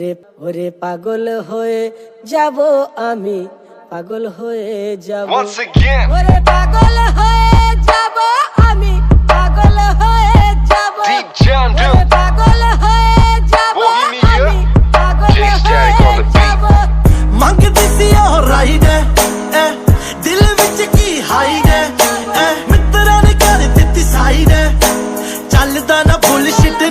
ওরে পাগল হয়ে যাব আমি পাগল হয়ে যাব। ওরে পাগল হয়ে যাব আমি পাগল হয়ে যাব। পাগল হয়ে যাব আমি পাগল হয়ে যাব। ਮੰਗਦੀ ਸੀ ਉਹ ਰਾਈਡ ਐ ਦਿਲ ਵਿੱਚ ਕੀ ਹਾਈਡ ਐ ਮਿੱਤਰਾਂ ਨੇ ਕਰ ਦਿੱਤੀ ਸਾਈਡ ਐ ਚੱਲਦਾ ਨਾ ਬੁਲਸ਼ਿਟ